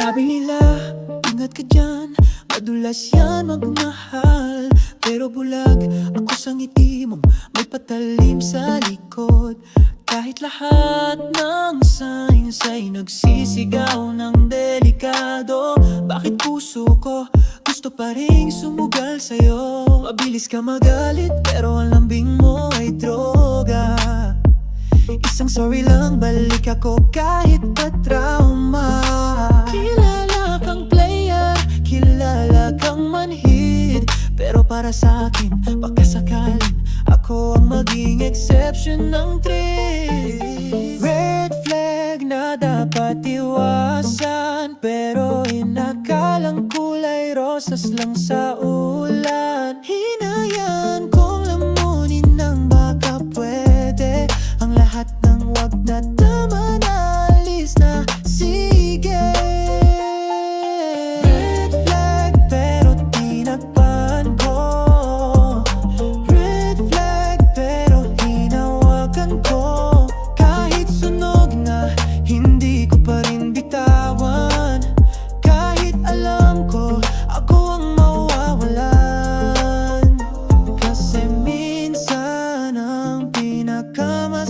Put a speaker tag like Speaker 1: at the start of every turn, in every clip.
Speaker 1: Sabi nila, ingat ka dyan Madulas yan magmahal. Pero bulag ako sa ngiti mong May patalim sa likod. Kahit lahat ng signs ay nagsisigaw ng delikado Bakit puso ko gusto pa rin sumugal sa'yo? Mabilis ka magalit pero ang lambing mo ay droga. Isang sorry lang balik ako kahit pa trauma. Kilala kang player, kilala kang manhid. Pero para sa akin, baka sakalin Ako ang maging exception ng trip Red flag na dapat iwasan Pero inakalang kulay rosas lang sa ulan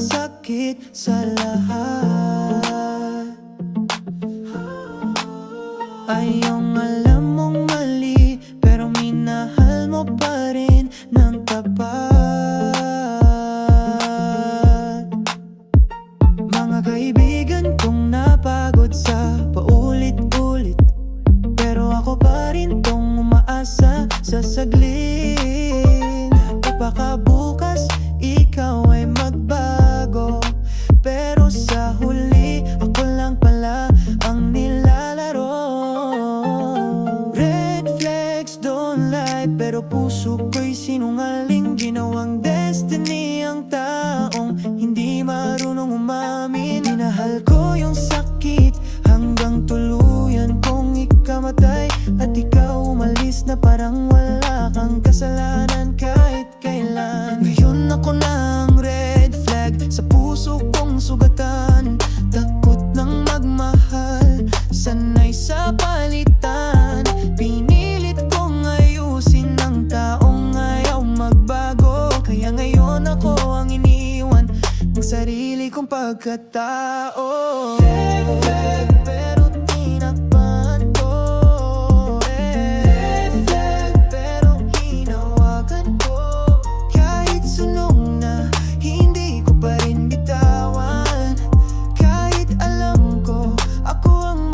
Speaker 1: pinakamasakit sa lahat. Ay yung alam puso ko'y sinungaling Ginawang destiny ang taong Hindi marunong umamin. Minahal ko yung sakit Hanggang tuluyan kong ikamatay. At ikaw umalis na parang wala kang kasalanan Kahit kailan. Ngayon ako ng red flag Sa puso kong sugatan sarili kong pagkatao. Red flag pero tinakpan ko. Red flag pero hinawakan ko. Kahit sunog na hindi ko pa rin bitawan. Kahit alam ko ako ang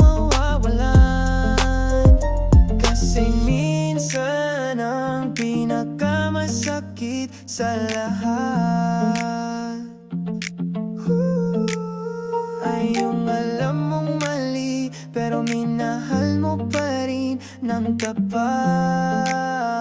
Speaker 1: Kasi minsan ang pinakamasakit sa lahat yung alam mong mali Pero minahal mo pa rin ng tapat